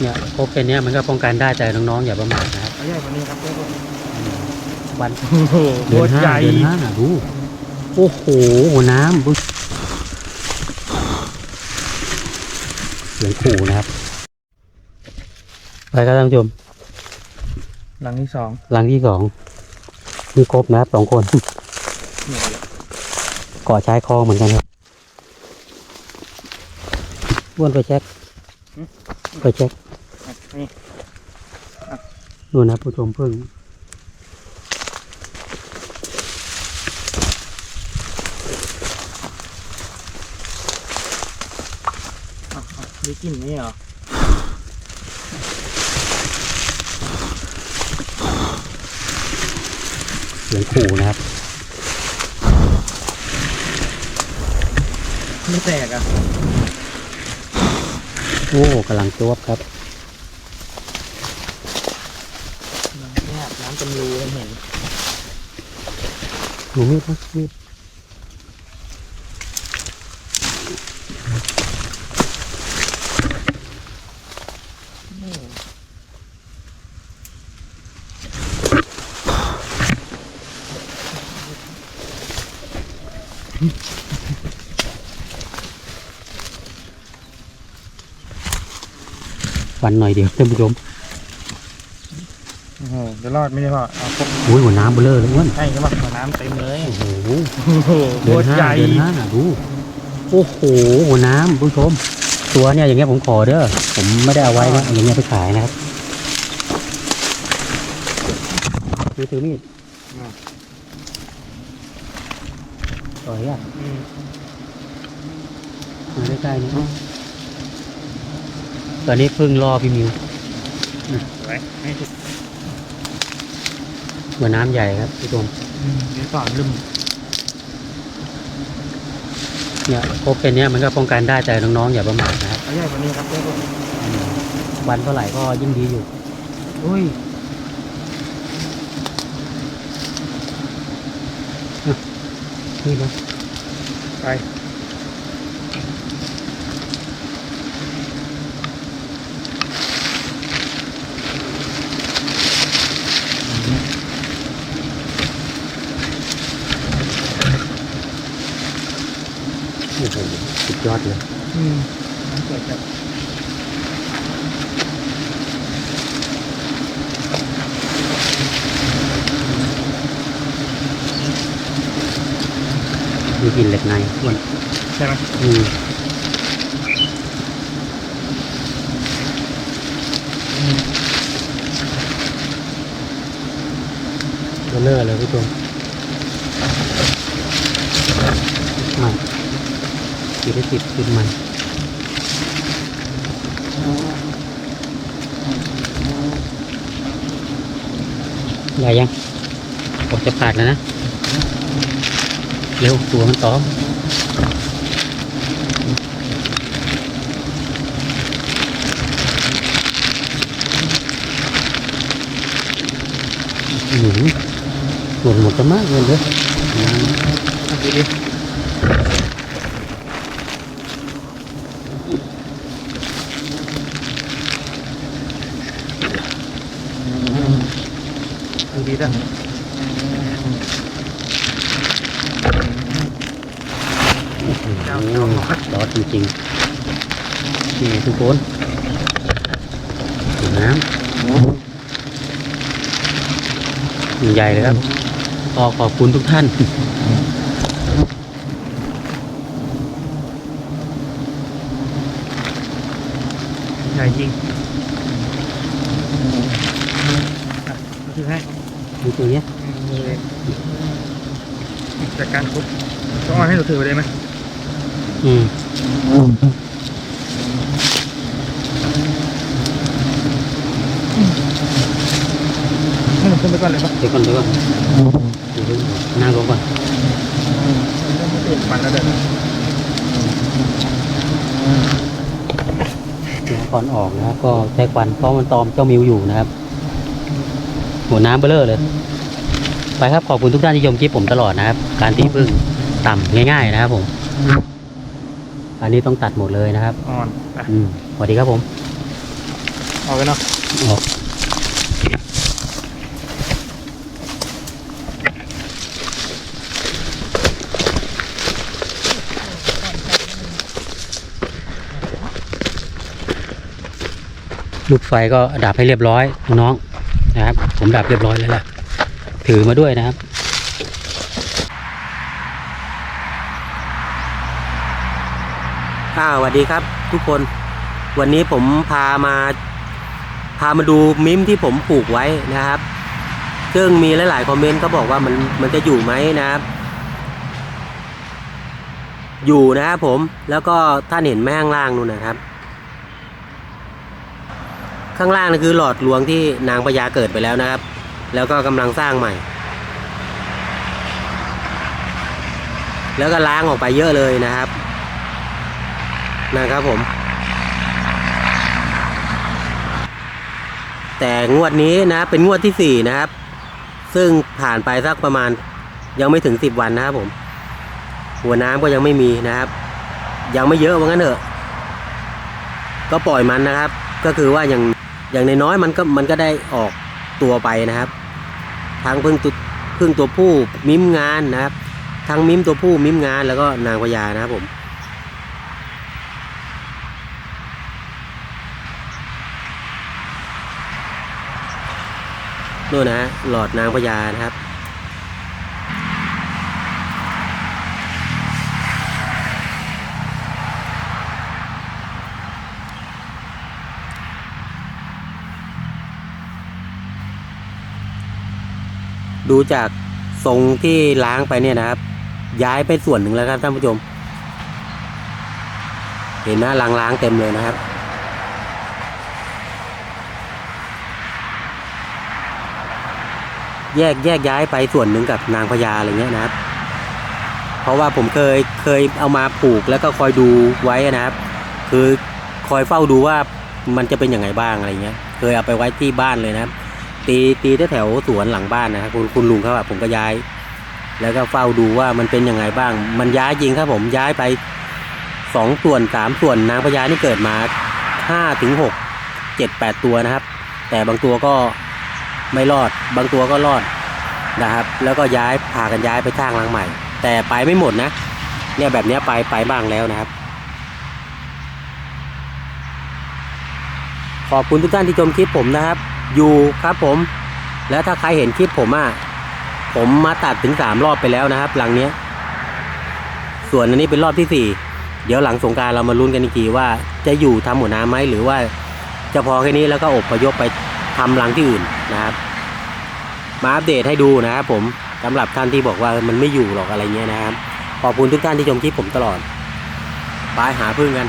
เนี่ยพบเป็นเนี้ยมันก็ป้องกันได้แต่น้องๆอย่าประมาทนะครับเอาใหญ่กว่านี้ครับเพื่อนวันโอ้โหเดือนโคตรห้าใหญ่เดือนห้าน่ะดูโอ้โหน้ำดูเสียงขู่นะครับ ไปครับท่านผู้ชมหลังที่สองหลังที่สองมีครบนะครับสองคนเนี่ยเลยเกาะชายคลองเหมือนกันครับอ้วนไปเช็คไปเช็คอะ นี่ดูนะผู้ชมพึ่งอะอะได้กลิ่นไหมเหรอเสียงขู่นะครับ ไม่แตกอะ โอ้กำลังจวบครับ เนี่ยน้ำเป็นรูเห็น หนูมีดนะมีดวันหน่อยเดียวท่านผู้ชม โอ้โหจะรอดไม่ได้พ่อเอาพวกโอ้ยหัวน้ำเบลอเลยอ้วนใช่ครับเอาน้ำเต็มเลยโอ้โหโอ้โหโคเดือนตรห้าใหญ่เดือนห้าน่ะดูโอ้โหหัวน้ำผู้ชม ตัวเนี่ยอย่างเงี้ยผมขอเด้อผมไม่ได้เอาไว้นะอย่างเงี้ยไปขายนะครับถือถือมีดต่อยอะอืมมาใกล้ๆนี่ตอนนี้เพิ่งรอพี่มิว สวยให้ทุก หัวน้ำใหญ่ครับผู้ชมอืมเดี๋ยวก่อนลืมเนี่ยพบเป็นเนี้ยมันก็ป้องกันได้แต่น้องๆอย่าประมาทนะครับเอาใหญ่กว่านี้ครับเพื่อนวันเท่าไหร่ก็ยิ่งดีอยู่อุ้ยนี่นะไป โอ้โหสุด ยอดเลยอืมเกิดจากมีกลิ่นเหล็กในอ้วนใช่ไหมอืมอืมเบลเลอร์เลยผู้มมัน ติดได้ติดติดมันใหญ่ยังออกจะปากแล้วนะ เร็วตัวมันตอมหนูส่วนหมดจะมากเลยเด้อเอาดูดิ ดูดีจ้ะโอ้โหร้อนจริงๆนี่ทุกคนดูน้ำใหญ่เลยครับขอขอบคุณทุกท่านใหญ่จริงอะดูให้ ดูตัวเนี้ยมือเลยจากการคุบต้องเอาให้หนูถือไปเลยไหมอืมให้หนูขึ้นไปก่อนเลยปะเดี๋ยวก่อนเดี๋ยวก่อนเดี๋ยวนั่งลงก่อนเริ่มไม่ติดมันแล้วเด้อเดี๋ยวก่อนออกนะครับก็ใช้ควันเพราะมันตอมเจ้ามิวอยู่นะครับ หัวน้ำเบลอเลย ไปครับขอบคุณทุกท่านที่ชมคลิปผมตลอดนะครับ การตีพึ่งต่ำง่าย ๆ นะครับผม อันนี้ต้องตัดหมดเลยนะครับอ่อนไปอืมสวัสดีครับผมสออกกันเนาะออกลูกไฟก็ดับให้เรียบร้อยน้องๆ นะครับ ผมดับเรียบร้อยแล้วล่ะ ถือมาด้วยนะครับอ่าสวัสดีครับ ทุกคน วันนี้ผมพามา พามาดูมิมที่ผมปลูกไว้นะครับ ซึ่งมีหลาย ๆ คอมเมนต์ก็บอกว่ามันมันจะอยู่ไหมนะครับ อยู่นะครับผม แล้วก็ท่านเห็นแม่ข้างล่างนู่นนะครับ ข้างล่างนั่นคือหลอดลวงที่นางพญาเกิดไปแล้วนะครับ แล้วก็กำลังสร้างใหม่ แล้วก็ล้างออกไปเยอะเลยนะครับนะครับผม แต่งวดนี้นะเป็นงวดที่สี่นะครับ ซึ่งผ่านไปสักประมาณยังไม่ถึงสิบวันนะครับผม หัวน้ำก็ยังไม่มีนะครับ ยังไม่เยอะว่างั้นเถอะ ก็ปล่อยมันนะครับ ก็คือว่าอย่าง อย่างในน้อยๆมันก็มันก็ได้ออกตัวไปนะครับทั้งพึ่งตัวพึ่งตัวผู้มิมงานนะครับ ทั้งมิมตัวผู้มิมงานแล้วก็นางพญานะครับผมนู่นนะหลอดนางพญานะครับ ดูจากทรงที่ล้างไปเนี่ยนะครับ ย้ายไปส่วนหนึ่งแล้วครับท่านผู้ชม เห็นนะล้างล้างๆเต็มเลยนะครับแยกแยกย้ายไปส่วนหนึ่งกับนางพญาอะไรเงี้ยนะครับ เพราะว่าผมเคยเคยเอามาปลูกแล้วก็คอยดูไว้นะครับ คือคอยเฝ้าดูว่ามันจะเป็นยังไงบ้างอะไรเงี้ย เคยเอาไปไว้ที่บ้านเลยนะครับ ตีตีแถวสวนหลังบ้านนะครับคุณคุณลุงเขาอะผมก็ย้าย แล้วก็เฝ้าดูว่ามันเป็นยังไงบ้าง มันย้ายจริงครับผมย้ายไปสองส่วนสามส่วนนางพญานี่เกิดมาห้าถึงหกเจ็ดแปดตัวนะครับ แต่บางตัวก็ไม่รอด บางตัวก็รอดนะครับ แล้วก็ย้ายพากันย้ายไปสร้างรังใหม่ แต่ไปไม่หมดนะ เนี่ยแบบนี้ไปไปบ้างแล้วนะครับ ขอบคุณทุกท่านที่ชมคลิปผมนะครับ อยู่ครับผม แล้วถ้าใครเห็นคลิปผมอะผมมาตัดถึงสามรอบไปแล้วนะครับ หลังเนี้ย ส่วนอันนี้เป็นรอบที่สี่เดี๋ยวหลังสงการเรามาลุ้นกันอีกทีว่าจะอยู่ทำหัวน้ำไหมหรือว่าจะพอแค่นี้แล้วก็อบพยพไปทำรังที่อื่นนะครับ มาอัปเดตให้ดูนะครับผมสำหรับท่านที่บอกว่ามันไม่อยู่หรอกอะไรเงี้ยนะครับ ขอบคุณทุกท่านที่ชมคลิปผมตลอดไปหาพึ่งกัน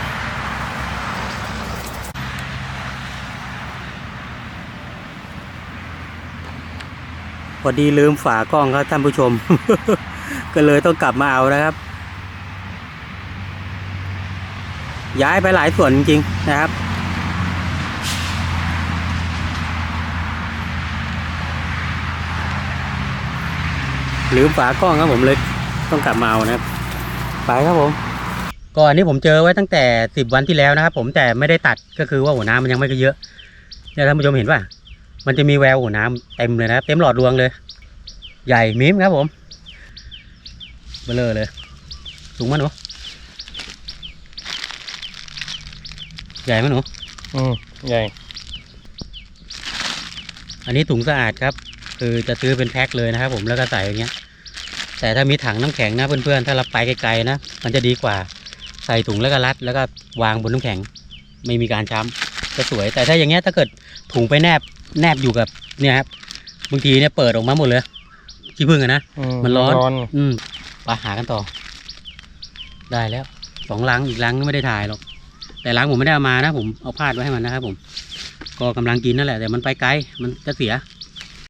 พอดีลืมฝากล้องครับท่านผู้ชม ก็เลยต้องกลับมาเอานะครับ ย้ายไปหลายส่วนจริงๆนะครับ ลืมฝากล้องครับผมเลยต้องกลับมาเอานะครับ ไปครับผมก่อนนี้ผมเจอไว้ตั้งแต่สิบวันที่แล้วนะครับ ผมแต่ไม่ได้ตัดก็คือว่าหัวน้ำมันยังไม่เยอะเนี่ยท่านผู้ชมเห็นป่ะ มันจะมีแววหัวน้ำเต็มเลยนะครับเต็มหลอดรวงเลย ใหญ่มิมครับผมเบลอเลย สูงมั้ยหนูใหญ่มั้ยหนูอืมใหญ่ อันนี้ถุงสะอาดครับ คือจะซื้อเป็นแพ็คเลยนะครับผมแล้วก็ใส่อย่างเงี้ย แต่ถ้ามีถังน้ำแข็งนะเพื่อนๆถ้าเราไปไกลๆนะมันจะดีกว่า ใส่ถุงแล้วก็รัด แล้วก็วางบนน้ำแข็ง ไม่มีการช้ำ จะสวย แต่ถ้าอย่างเงี้ยถ้าเกิดถุงไปแนบแนบอยู่กับเนี่ยครับบางทีเนี่ยเปิดออกมาหมดเลยขี้ผึ้งอะนะ มันร้อน อืมไปหากันต่อ ได้แล้วสองลังอีกลังไม่ได้ถ่ายหรอกแต่ลังผมไม่ได้เอามานะ ผมเอาพาดไว้ให้มันนะครับผม ก็กำลังกินนั่นแหละแต่มันไปไกลมันจะเสีย